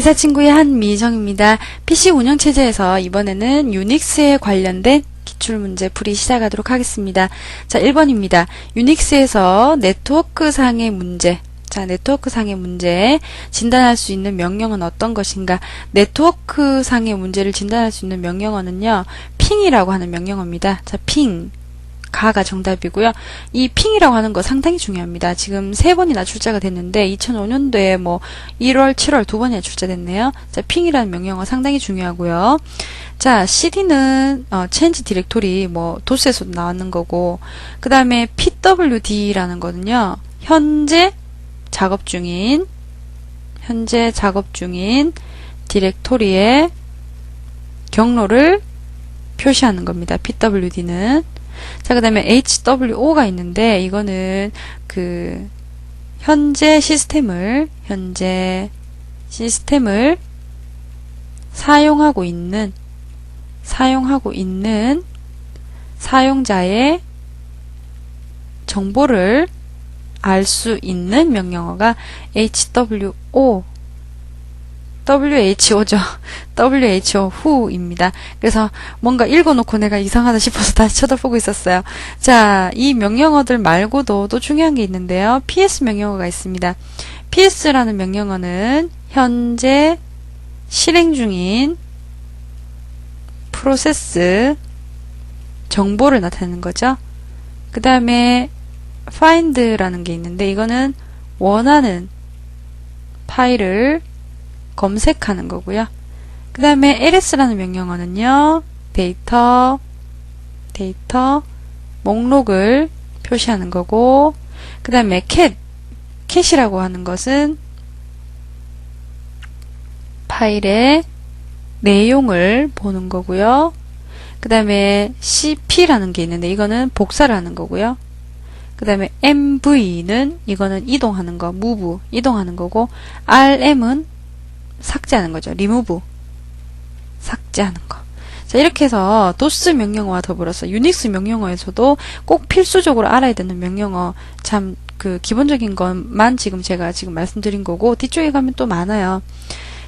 기사 친구의 한미정입니다. PC 운영체제에서 이번에는 유닉스에 관련된 기출문제 풀이 시작하도록 하겠습니다. 자, 1번입니다. 유닉스에서 네트워크 상의 문제. 자, 네트워크 상의 문제 진단할 수 있는 명령은 어떤 것인가? 네트워크 상의 문제를 진단할 수 있는 명령어는요. 핑이라고 하는 명령어입니다. 자, 핑. 가가 정답이고요. 이 핑이라고 하는 거 상당히 중요합니다. 지금 세 번이나 출제가 됐는데 2005년도에 뭐 1월, 7월 두 번이나 출제됐네요. 자, 핑이라는 명령어 상당히 중요하고요. 자, cd는 어, change 디렉토리 뭐 도스에서도 나왔는 거고 그 다음에 pwd라는 거는요. 현재 작업 중인 현재 작업 중인 디렉토리의 경로를 표시하는 겁니다. pwd는 자, 그 다음에 HWO가 있는데, 이거는 그, 현재 시스템을, 현재 시스템을 사용하고 있는, 사용하고 있는 사용자의 정보를 알 수 있는 명령어가 HWO WHO죠. WHO who입니다. 그래서 뭔가 읽어놓고 내가 이상하다 싶어서 다시 쳐다보고 있었어요. 자, 이 명령어들 말고도 또 중요한 게 있는데요. PS 명령어가 있습니다. PS라는 명령어는 현재 실행 중인 프로세스 정보를 나타내는 거죠. 그 다음에 find라는 게 있는데 이거는 원하는 파일을 검색하는 거고요. 그 다음에 ls라는 명령어는요. 데이터, 데이터, 목록을 표시하는 거고 그 다음에 cat, cat이라고 하는 것은 파일의 내용을 보는 거고요. 그 다음에 cp라는 게 있는데 이거는 복사를 하는 거고요. 그 다음에 mv는 이거는 이동하는 거, move, 이동하는 거고 rm은 삭제하는 거죠. remove. 삭제하는 거. 자, 이렇게 해서 도스 명령어와 더불어서 유닉스 명령어에서도 꼭 필수적으로 알아야 되는 명령어 참 그 기본적인 것만 지금 제가 지금 말씀드린 거고 뒤쪽에 가면 또 많아요.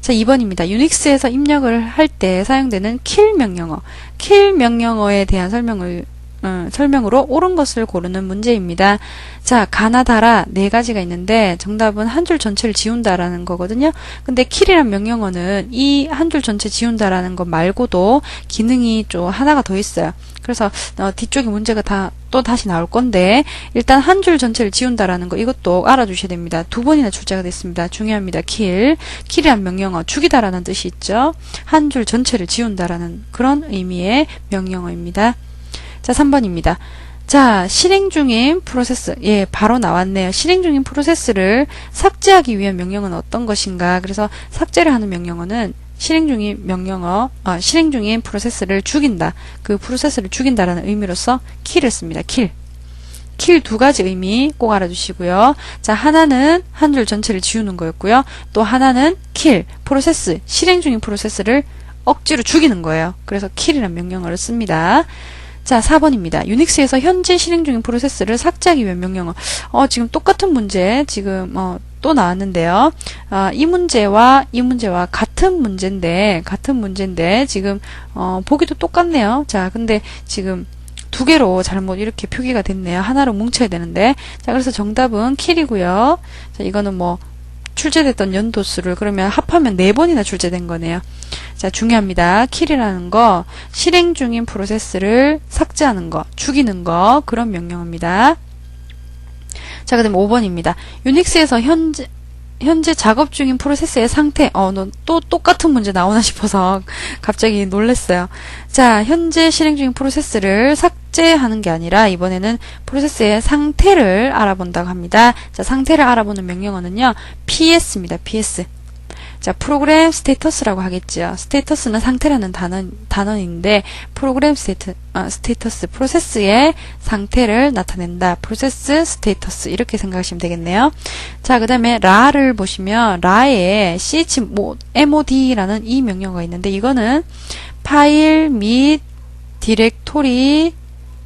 자, 2번입니다. 유닉스에서 입력을 할 때 사용되는 kill 명령어. kill 명령어에 대한 설명을 음, 설명으로 옳은 것을 고르는 문제입니다. 자, 가나다라 네 가지가 있는데 정답은 한 줄 전체를 지운다라는 거거든요. 근데 kill이란 명령어는 이 한 줄 전체 지운다라는 것 말고도 기능이 좀 하나가 더 있어요. 그래서 어, 뒤쪽에 문제가 다 또 다시 나올 건데 일단 한 줄 전체를 지운다라는 거 이것도 알아두셔야 됩니다. 두 번이나 출제가 됐습니다. 중요합니다. kill. kill이란 명령어 죽이다라는 뜻이 있죠. 한 줄 전체를 지운다라는 그런 의미의 명령어입니다. 자, 3번입니다. 자, 실행 중인 프로세스. 예, 바로 나왔네요. 실행 중인 프로세스를 삭제하기 위한 명령은 어떤 것인가? 그래서 삭제를 하는 명령어는 실행 중인 명령어, 아, 실행 중인 프로세스를 죽인다. 그 프로세스를 죽인다라는 의미로서 kill을 씁니다. kill. kill 두 가지 의미 꼭 알아두시고요. 자, 하나는 한 줄 전체를 지우는 거였고요. 또 하나는 kill, 프로세스, 실행 중인 프로세스를 억지로 죽이는 거예요. 그래서 kill이라는 명령어를 씁니다. 자, 4번입니다. 유닉스에서 현재 실행 중인 프로세스를 삭제하기 위한 명령어. 어, 지금 똑같은 문제, 지금, 어, 또 나왔는데요. 아, 이 문제와 이 문제와 같은 문제인데, 같은 문제인데, 지금, 어, 보기도 똑같네요. 자, 근데 지금 두 개로 잘못 이렇게 표기가 됐네요. 하나로 뭉쳐야 되는데. 자, 그래서 정답은 킬이고요. 자, 이거는 뭐, 출제됐던 연도 수를 그러면 합하면 네 번이나 출제된 거네요. 자, 중요합니다. 킬이라는 거, 실행 중인 프로세스를 삭제하는 거, 죽이는 거, 그런 명령어입니다. 자, 그 다음에 5번입니다. 유닉스에서 현재, 현재 작업 중인 프로세스의 상태, 어, 너또 똑같은 문제 나오나 싶어서 갑자기 놀랐어요. 자, 현재 실행 중인 프로세스를 삭제하는 게 아니라 이번에는 프로세스의 상태를 알아본다고 합니다. 자, 상태를 알아보는 명령어는요, PS입니다. PS. 자, 프로그램 스테이터스라고 하겠죠. 스테이터스는 상태라는 단어, 단어인데, 프로그램 스테이트, 어, 스테이터스, 프로세스의 상태를 나타낸다. 프로세스 스테이터스. 이렇게 생각하시면 되겠네요. 자, 그 다음에 라를 보시면, 라에 ch mod라는 이 명령어가 있는데, 이거는 파일 및 디렉토리,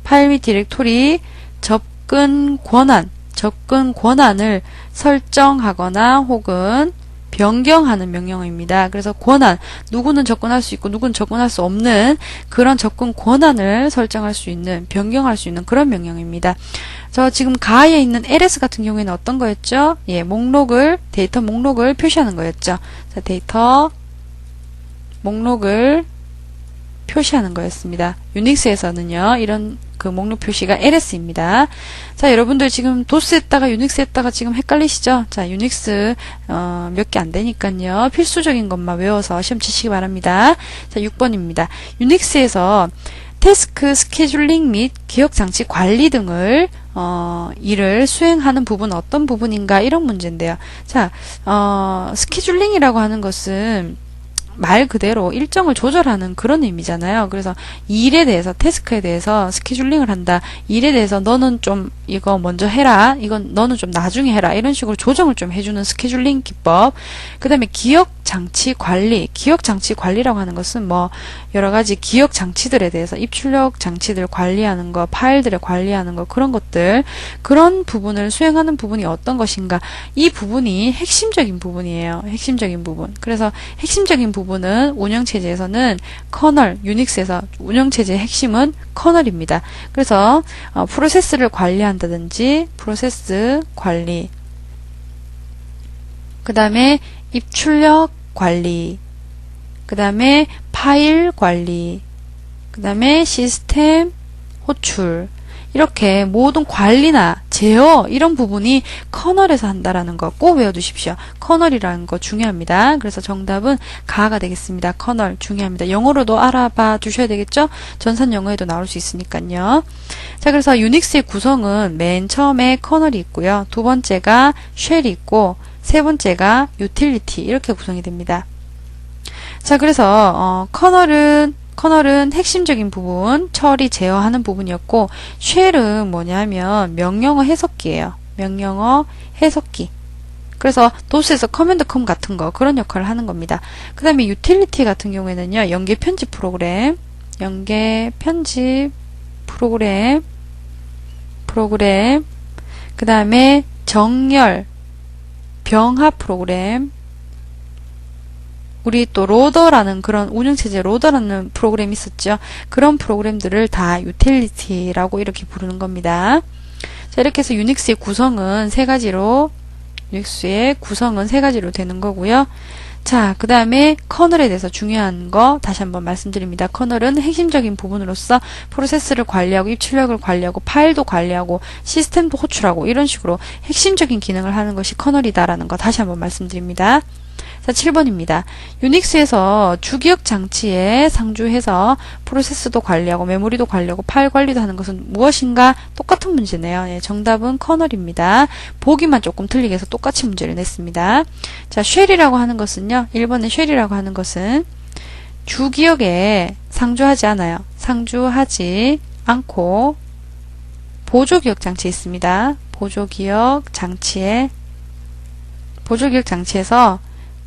파일 및 디렉토리 접근 권한, 접근 권한을 설정하거나 혹은 변경하는 명령어입니다. 그래서 권한, 누구는 접근할 수 있고 누구는 접근할 수 없는 그런 접근 권한을 설정할 수 있는, 변경할 수 있는 그런 명령입니다. 저 지금 가에 있는 ls 같은 경우에는 어떤 거였죠? 예, 목록을, 데이터 목록을 표시하는 거였죠. 자, 데이터 목록을 표시하는 거였습니다. 유닉스에서는요, 이런 그 목록 표시가 LS입니다. 자, 여러분들 지금 도스 했다가 유닉스 했다가 지금 헷갈리시죠? 자, 유닉스 어, 몇 개 안 되니까요. 필수적인 것만 외워서 시험 치시기 바랍니다. 자, 6번입니다. 유닉스에서 태스크 스케줄링 및 기억 장치 관리 등을 어, 일을 수행하는 부분은 어떤 부분인가 이런 문제인데요. 자, 어, 스케줄링이라고 하는 것은 말 그대로 일정을 조절하는 그런 의미잖아요. 그래서 일에 대해서 태스크에 대해서 스케줄링을 한다. 일에 대해서 너는 좀 이거 먼저 해라. 이건 너는 좀 나중에 해라. 이런 식으로 조정을 좀 해주는 스케줄링 기법. 그 다음에 기억 장치 관리. 기억 장치 관리라고 하는 것은 뭐 여러 가지 기억 장치들에 대해서 입출력 장치들 관리하는 거, 파일들을 관리하는 거 그런 것들 그런 부분을 수행하는 부분이 어떤 것인가. 이 부분이 핵심적인 부분이에요. 핵심적인 부분. 그래서 핵심적인 부분 은 운영체제에서는 커널, 유닉스에서 운영체제의 핵심은 커널입니다. 그래서 어, 프로세스를 관리한다든지 프로세스 관리 그 다음에 입출력 관리 그 다음에 파일 관리 그 다음에 시스템 호출 이렇게 모든 관리나 제어 이런 부분이 커널에서 한다라는 거 꼭 외워두십시오. 커널이라는 거 중요합니다. 그래서 정답은 가가 되겠습니다. 커널 중요합니다. 영어로도 알아봐 두셔야 되겠죠? 전산 영어에도 나올 수 있으니까요. 자, 그래서 유닉스의 구성은 맨 처음에 커널이 있고요. 두 번째가 쉘이 있고 세 번째가 유틸리티 이렇게 구성이 됩니다. 자, 그래서 어, 커널은 커널은 핵심적인 부분, 처리 제어하는 부분이었고, 쉘은 뭐냐면 명령어 해석기예요. 명령어 해석기. 그래서 도스에서 커맨드 컴 같은 거 그런 역할을 하는 겁니다. 그 다음에 유틸리티 같은 경우에는요. 연계 편집 프로그램, 연계 편집 프로그램, 프로그램, 그 다음에 정렬, 병합 프로그램, 우리 또 로더라는 그런 운영체제 로더라는 프로그램이 있었죠. 그런 프로그램들을 다 유틸리티라고 이렇게 부르는 겁니다. 자, 이렇게 해서 유닉스의 구성은 세 가지로 유닉스의 구성은 세 가지로 되는 거고요. 자, 그 다음에 커널에 대해서 중요한 거 다시 한번 말씀드립니다. 커널은 핵심적인 부분으로서 프로세스를 관리하고 입출력을 관리하고 파일도 관리하고 시스템도 호출하고 이런 식으로 핵심적인 기능을 하는 것이 커널이다라는 거 다시 한번 말씀드립니다. 자, 7번입니다. 유닉스에서 주기억 장치에 상주해서 프로세스도 관리하고 메모리도 관리하고 파일 관리도 하는 것은 무엇인가? 똑같은 문제네요. 예, 정답은 커널입니다. 보기만 조금 틀리게 해서 똑같이 문제를 냈습니다. 자, 쉘이라고 하는 것은요. 1번의 쉘이라고 하는 것은 주기억에 상주하지 않아요. 상주하지 않고 보조기억 장치에 있습니다. 보조기억 장치에 보조기억 장치에서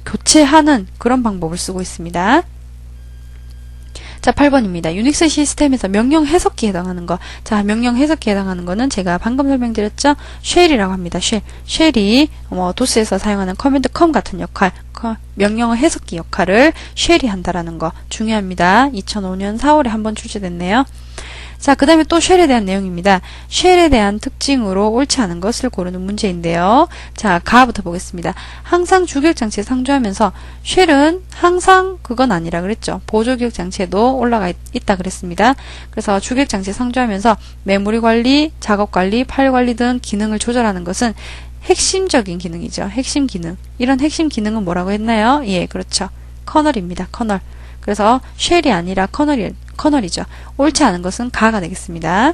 교체하는 그런 방법을 쓰고 있습니다. 자, 8번입니다. 유닉스 시스템에서 명령 해석기에 해당하는 거. 자, 명령 해석기에 해당하는 거는 제가 방금 설명드렸죠? 쉘이라고 합니다. 쉘. 쉘이 뭐 도스에서 사용하는 커맨드 컴 같은 역할, 명령 해석기 역할을 쉘이 한다라는 거 중요합니다. 2005년 4월에 한번 출제됐네요. 자, 그 다음에 또 쉘에 대한 내용입니다. 쉘에 대한 특징으로 옳지 않은 것을 고르는 문제인데요. 자, 가부터 보겠습니다. 항상 주기억장치에 상주하면서 쉘은 항상 그건 아니라 그랬죠. 보조기억장치에도 올라가 있, 다 그랬습니다. 그래서 주기억장치에 상주하면서 메모리 관리, 작업 관리, 파일 관리 등 기능을 조절하는 것은 핵심적인 기능이죠. 핵심 기능. 이런 핵심 기능은 뭐라고 했나요? 예, 그렇죠. 커널입니다. 커널. 그래서 쉘이 아니라 커널이 커널이죠. 옳지 않은 것은 가가 되겠습니다.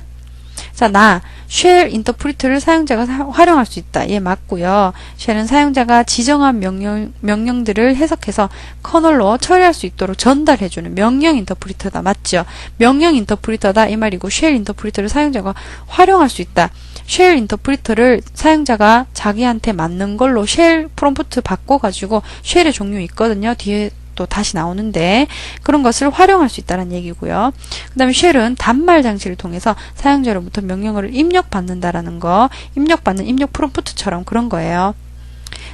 자, 나, 쉘 인터프리트를 사용자가 사, 활용할 수 있다. 얘 맞고요. 쉘은 사용자가 지정한 명령, 명령들을 해석해서 커널로 처리할 수 있도록 전달해주는 명령 인터프리터다. 맞죠? 명령 인터프리터다. 이 말이고, 쉘 인터프리터를 사용자가 활용할 수 있다. 쉘 인터프리터를 사용자가 자기한테 맞는 걸로 쉘 프롬프트 바꿔가지고 쉘의 종류 있거든요. 뒤에 또 다시 나오는데 그런 것을 활용할 수 있다는 얘기고요. 그 다음에 쉘은 단말 장치를 통해서 사용자로부터 명령어를 입력받는다라는 거 입력받는 입력 프롬프트처럼 그런 거예요.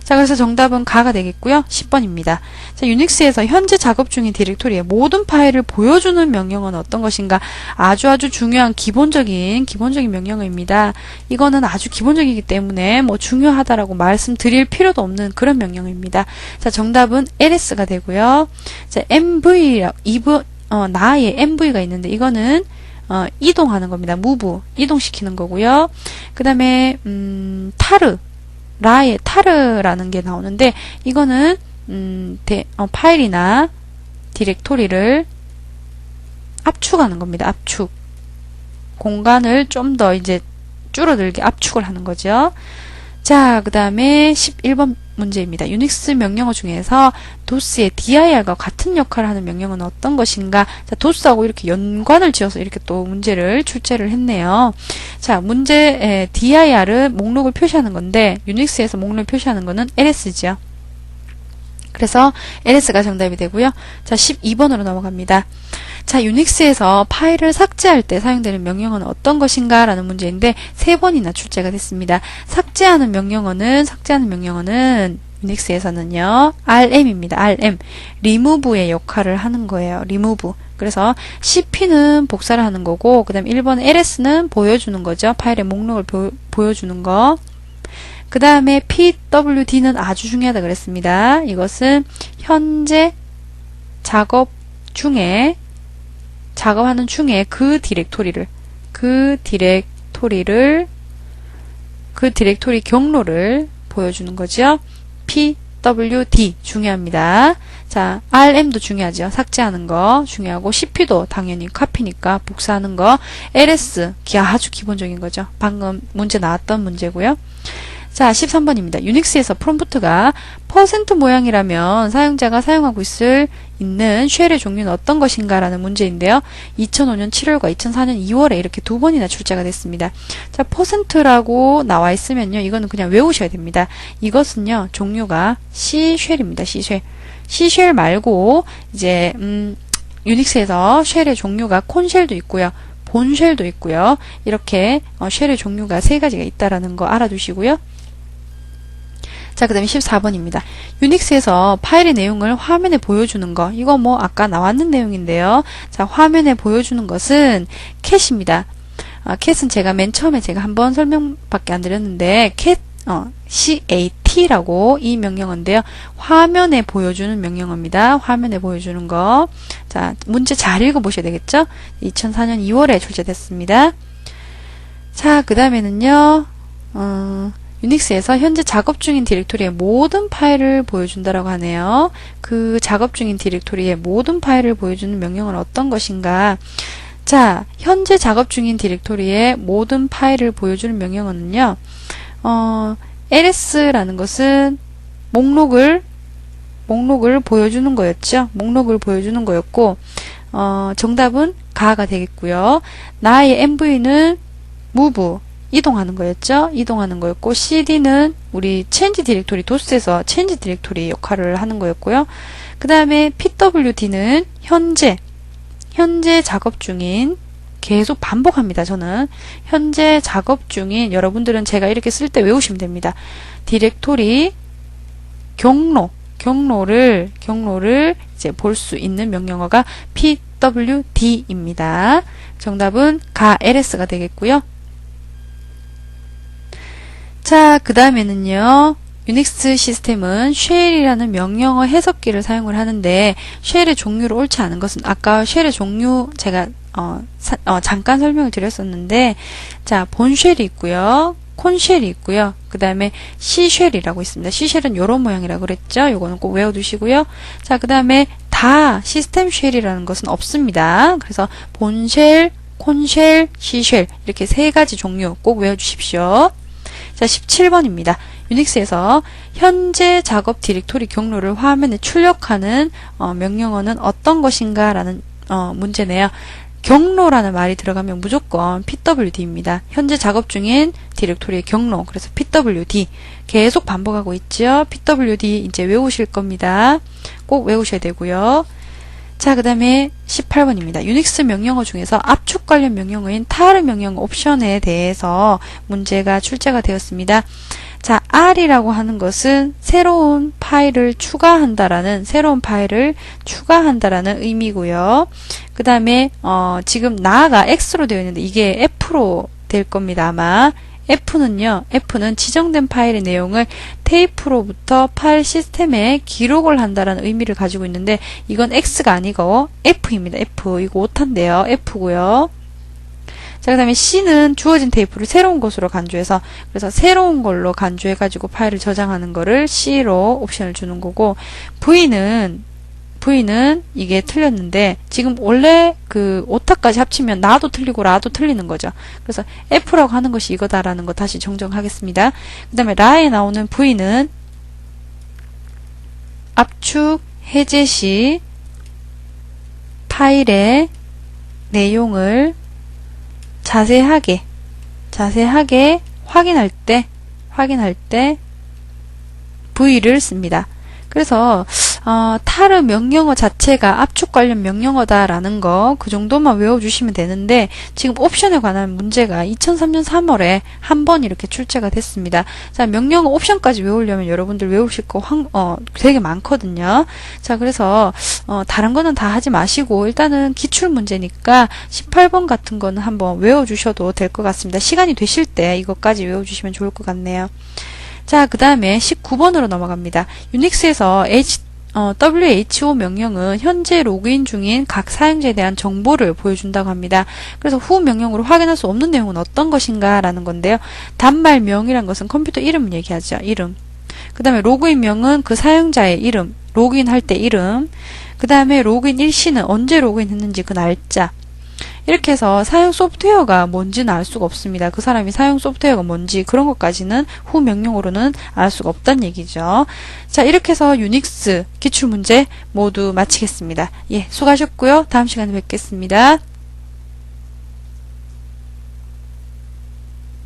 자, 그래서 정답은 가가 되겠고요. 10번입니다. 자, 유닉스에서 현재 작업 중인 디렉토리의 모든 파일을 보여주는 명령어는 어떤 것인가? 아주 아주 중요한 기본적인 기본적인 명령어입니다. 이거는 아주 기본적이기 때문에 뭐 중요하다라고 말씀드릴 필요도 없는 그런 명령어입니다. 자, 정답은 LS가 되고요. 자, MV, 이브, 어, 나의 MV가 있는데 이거는 어, 이동하는 겁니다. 무브, 이동시키는 거고요. 그 다음에, 음, 타르, 라의 타르라는 게 나오는데, 이거는, 음, 데, 어, 파일이나 디렉토리를 압축하는 겁니다. 압축. 공간을 좀 더 이제 줄어들게 압축을 하는 거죠. 자, 그 다음에 11번 문제입니다. 유닉스 명령어 중에서 도스의 dir과 같은 역할을 하는 명령어는 어떤 것인가? 자, 도스하고 이렇게 연관을 지어서 이렇게 또 문제를 출제를 했네요. 자, 문제 dir은 목록을 표시하는 건데 유닉스에서 목록을 표시하는 거는 ls죠. 그래서 LS가 정답이 되고요. 자, 12번으로 넘어갑니다. 자, 유닉스에서 파일을 삭제할 때 사용되는 명령어는 어떤 것인가? 라는 문제인데 세 번이나 출제가 됐습니다. 삭제하는 명령어는 삭제하는 명령어는 유닉스에서는요. RM입니다. RM. 리무브의 역할을 하는 거예요. 리무브. 그래서 CP는 복사를 하는 거고 그다음 1번 LS는 보여주는 거죠. 파일의 목록을 보, 보여주는 거. 그 다음에 PWD는 아주 중요하다 그랬습니다. 이것은 현재 작업 중에 작업하는 중에 그 디렉토리를 그 디렉토리를 그 디렉토리 경로를 보여주는 거죠. PWD 중요합니다. 자, RM도 중요하죠. 삭제하는 거 중요하고 CP도 당연히 카피니까 복사하는 거 LS 기 아주 기본적인 거죠. 방금 문제 나왔던 문제고요. 자, 13번입니다. 유닉스에서 프롬프트가 퍼센트 모양이라면 사용자가 사용하고 있을 있는 쉘의 종류는 어떤 것인가 라는 문제인데요. 2005년 7월과 2004년 2월에 이렇게 두 번이나 출제가 됐습니다. 자, 퍼센트라고 나와 있으면요. 이거는 그냥 외우셔야 됩니다. 이것은요. 종류가 C 쉘입니다. C 쉘. C 쉘 말고 이제 음 유닉스에서 쉘의 종류가 콘쉘도 있고요. 본쉘도 있고요. 이렇게 어, 쉘의 종류가 세 가지가 있다라는 거 알아두시고요. 자, 그 다음에 14번입니다. 유닉스에서 파일의 내용을 화면에 보여주는 거. 이거 뭐 아까 나왔는 내용인데요. 자, 화면에 보여주는 것은 캣입니다. 아, 캣은 제가 맨 처음에 제가 한번 설명밖에 안 드렸는데 캣, 어, CAT라고 이 명령어인데요. 화면에 보여주는 명령어입니다. 화면에 보여주는 거. 자, 문제 잘 읽어보셔야 되겠죠? 2004년 2월에 출제됐습니다. 자, 그 다음에는요, 어, 유닉스에서 현재 작업 중인 디렉토리의 모든 파일을 보여준다라고 하네요. 그 작업 중인 디렉토리의 모든 파일을 보여주는 명령은 어떤 것인가? 자, 현재 작업 중인 디렉토리의 모든 파일을 보여주는 명령어는요. 어, ls라는 것은 목록을 목록을 보여주는 거였죠. 목록을 보여주는 거였고 어, 정답은 가가 되겠고요. 나의 MV는 move 이동하는 거였죠. 이동하는 거였고 cd는 우리 change 디렉토리 도스에서 change 디렉토리 역할을 하는 거였고요. 그 다음에 pwd는 현재 현재 작업 중인 계속 반복합니다. 저는 현재 작업 중인 여러분들은 제가 이렇게 쓸 때 외우시면 됩니다. 디렉토리 경로 경로를 경로를 이제 볼 수 있는 명령어가 pwd입니다. 정답은 가 ls가 되겠고요. 자, 그 다음에는요. 유닉스 시스템은 쉘이라는 명령어 해석기를 사용을 하는데 쉘의 종류를 옳지 않은 것은 아까 쉘의 종류 제가 어, 사, 어, 잠깐 설명을 드렸었는데 자 본 쉘이 있고요 콘쉘이 있고요 그 다음에 C쉘이라고 있습니다. C쉘은 이런 모양이라고 그랬죠? 요거는 꼭 외워두시고요. 자 그 다음에 다 시스템 쉘이라는 것은 없습니다. 그래서 본 쉘 콘쉘 C쉘 이렇게 세 가지 종류 꼭 외워주십시오 자, 17번입니다. 유닉스에서 현재 작업 디렉토리 경로를 화면에 출력하는 어, 명령어는 어떤 것인가 라는 어, 문제네요. 경로라는 말이 들어가면 무조건 pwd입니다. 현재 작업 중인 디렉토리의 경로. 그래서 pwd. 계속 반복하고 있죠. pwd 이제 외우실 겁니다. 꼭 외우셔야 되고요. 자, 그 다음에 18번입니다. 유닉스 명령어 중에서 압축 관련 명령어인 타르 명령어 옵션에 대해서 문제가 출제가 되었습니다. 자, R이라고 하는 것은 새로운 파일을 추가한다라는, 새로운 파일을 추가한다라는 의미고요. 그 다음에, 어, 지금 나가 X로 되어 있는데 이게 F로 될 겁니다, 아마. F는요, F는 지정된 파일의 내용을 테이프로부터 파일 시스템에 기록을 한다라는 의미를 가지고 있는데, 이건 X가 아니고 F입니다. F. 이거 오타인데요. F고요. 자, 그 다음에 C는 주어진 테이프를 새로운 것으로 간주해서, 그래서 새로운 걸로 간주해가지고 파일을 저장하는 거를 C로 옵션을 주는 거고, V는, V는 이게 틀렸는데, 지금 원래 그 오타까지 합치면 나도 틀리고 라도 틀리는 거죠. 그래서 F라고 하는 것이 이거다라는 거 다시 정정하겠습니다. 그 다음에 라에 나오는 V는 압축 해제 시 파일의 내용을 자세하게 자세하게 확인할 때 확인할 때 V를 씁니다. 그래서 어, 타르 명령어 자체가 압축 관련 명령어다라는 거 그 정도만 외워주시면 되는데 지금 옵션에 관한 문제가 2003년 3월에 한 번 이렇게 출제가 됐습니다. 자 명령어 옵션까지 외우려면 여러분들 외우실 거 황, 어, 되게 많거든요. 자 그래서 어, 다른 거는 다 하지 마시고 일단은 기출 문제니까 18번 같은 거는 한번 외워주셔도 될 것 같습니다. 시간이 되실 때 이것까지 외워주시면 좋을 것 같네요. 자, 그 다음에 19번으로 넘어갑니다. 유닉스에서 H, 어, WHO 명령은 현재 로그인 중인 각 사용자에 대한 정보를 보여준다고 합니다. 그래서 후 명령으로 확인할 수 없는 내용은 어떤 것인가 라는 건데요. 단말명이란 것은 컴퓨터 이름 얘기하죠. 이름. 그 다음에 로그인명은 그 사용자의 이름, 로그인할 때 이름. 그 다음에 로그인 일시는 언제 로그인 했는지 그 날짜. 이렇게 해서 사용 소프트웨어가 뭔지는 알 수가 없습니다. 그 사람이 사용 소프트웨어가 뭔지 그런 것까지는 후 명령으로는 알 수가 없다는 얘기죠. 자, 이렇게 해서 유닉스 기출문제 모두 마치겠습니다. 예, 수고하셨고요. 다음 시간에 뵙겠습니다.